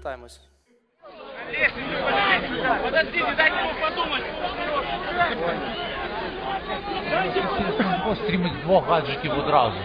Вертаємось. Подождите, дайте ему подумать. Пострімить двох гаджетів одразу.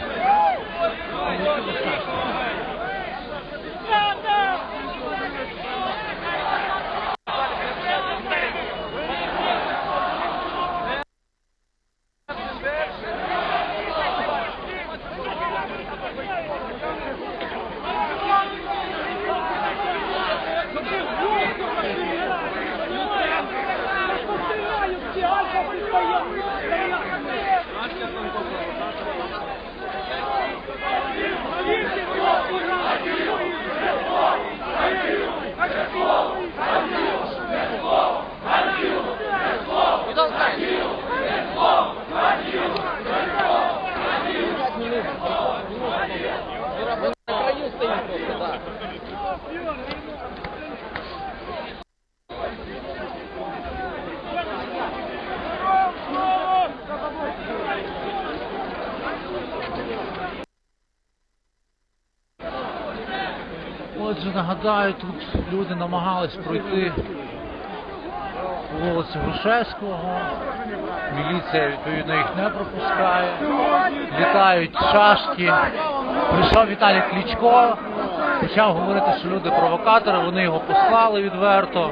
Отже, нагадаю, тут люди намагались пройти по вулиці Грушевського. Міліція, відповідно, їх не пропускає. Літають шашки. Прийшов Віталій Клічко, почав говорити, що люди провокатори, вони його послали відверто.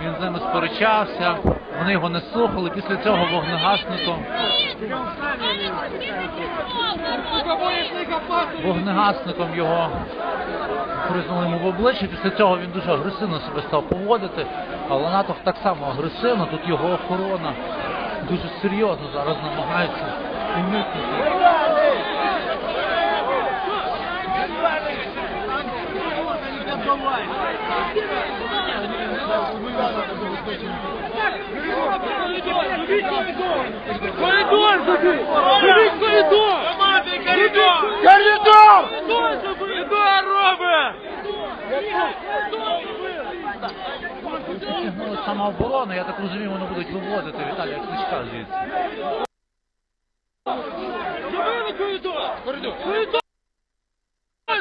Він з ними сперечався, вони його не слухали. Після цього вогнегасником вогнегасником його признули йому в обличчя. Після цього він дуже агресивно себе став поводити, але натовп так само агресивно. Тут його охорона дуже серйозно зараз намагається уникнути. Коридор забей! Забить коридор! Командный коридор! Коридор! Коридор робить! Самооборону, я так розумію, вони будуть виводити Віталія Кличка звідси. Забили коридор! Коридор! Коридор!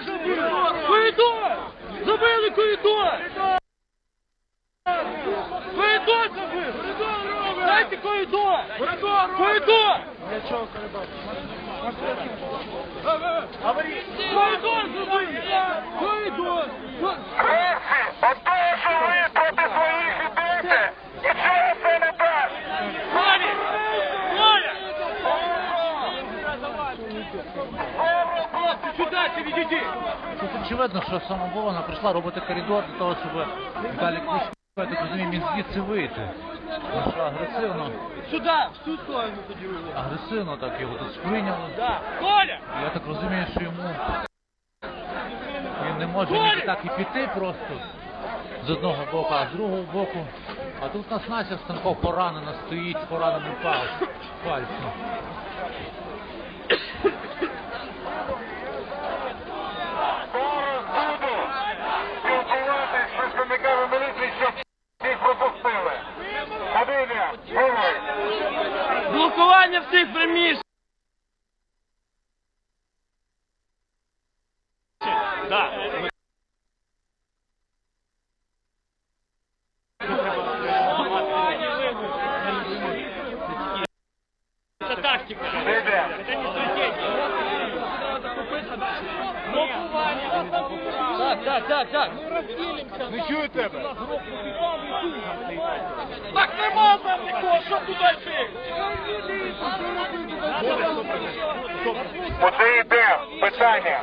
Забили! Коридор! Забили коридор! Коридор забили! Дайте коридор! Коридор! Коридор! Коридор забили! Коридор! Хлопці, ото що ви проти своїх ідете, нічого це не дасть. Тут очевидно, що самооборона прийшла робити коридор для того, щоб Віталій Кличко, я звідси вийти. Що агресивно, Сюди! В цю сторону тоді агресивно так його тут сприйняли. Да. Коля! Я так розумію, що йому він не може ні так і піти просто з одного боку, а з другого боку. А тут нас Настя Станков поранена стоїть, з пораненим пальцем. Всіх приміщень! Так. Це тактика. Це не стратегія. Так, так, так, так. Не чую тебе. Так не можна нікого, що туди йти? Оце йде питання.